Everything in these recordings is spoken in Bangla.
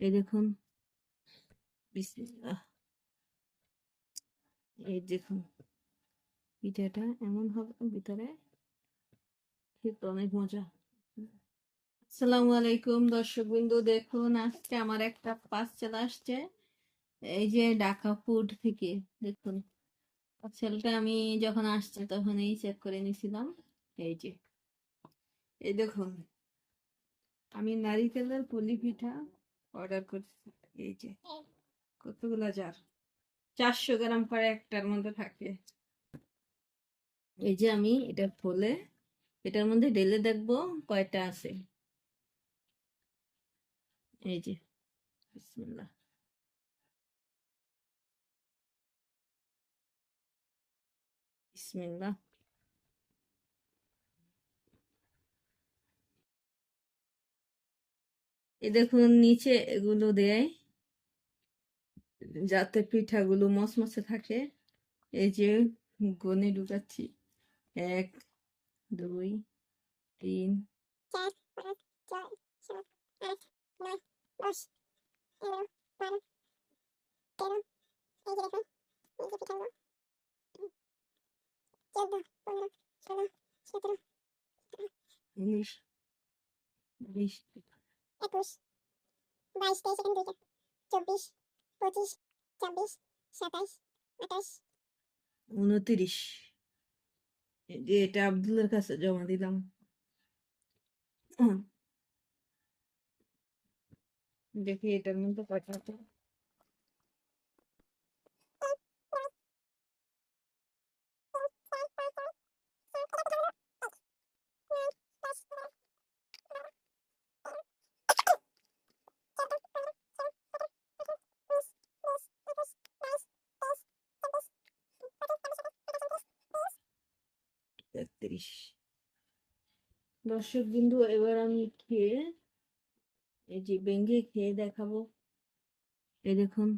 এই দেখুন এই দেখুন, পিঠাটা এমন হবে ভিতরে। খেতে অনেক মজা। আসসালামু আলাইকুম দর্শক বিন্দু দেখুন আজকে আমার একটা পার্সেল আসছে। এই যে ঢাকা ফুড থেকে, দেখুন। পার্সেলটা আমি যখন আসছে তখন এই চেক করে নিয়েছিলাম। এই যে, এই দেখুন, আমি নারিকেলের পুলি পিঠা অর্ডার করছি। এই যে, কতগুলা জার চারশো গ্রাম করে একটার মধ্যে থাকে। এই যে আমি এটা খুলে এটার মধ্যে ঢেলে দেখব কয়টা আছে। এই যে, বিসমিল্লাহ। বিসমিল্লাহ। এই দেখুন, নিচে এগুলো দেয়। যাতে পিঠাগুলো মচমচে থাকে। এই যে গনে ঢুকাচ্ছি। এক, দুই, তিন উনিশ, বিশ একুশ, বাইশ, তেইশ এখানে দুইটা, চব্বিশ, পঁচিশ, ছাব্বিশ সাতাশ আঠাশ। উনত্রিশ। যে এটা আব্দুলের কাছে জমা দিলাম। দেখি এটার মধ্যে কয়টা একত্রিশ দর্শক বিন্দু, এবার আমি খেয়ে, এই যে বেঙ্গে খেয়ে দেখাবো। এই দেখুন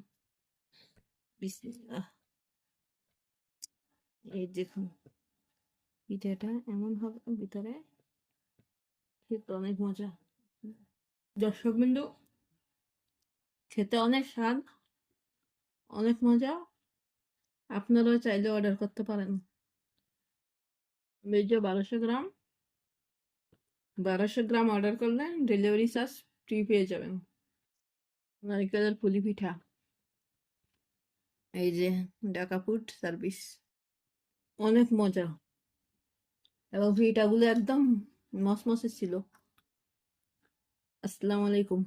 এই দেখুন, পিঠাটা এমন হবে ভিতরে খেতে অনেক মজা। দর্শক বিন্দু, খেতে অনেক স্বাদ, অনেক মজা। আপনারাও চাইলে অর্ডার করতে পারেন। যে বারোশো গ্রাম বারোশো গ্রাম অর্ডার করলে ডেলিভারি চার্জ ফ্রি পেয়ে যাবেন। নারিকেলের পুলি পিঠা। এই যে ফুড সার্ভিস অনেক মজা। এবং পিঠাগুলো একদম মসমসে ছিল। আসসালামু আলাইকুম।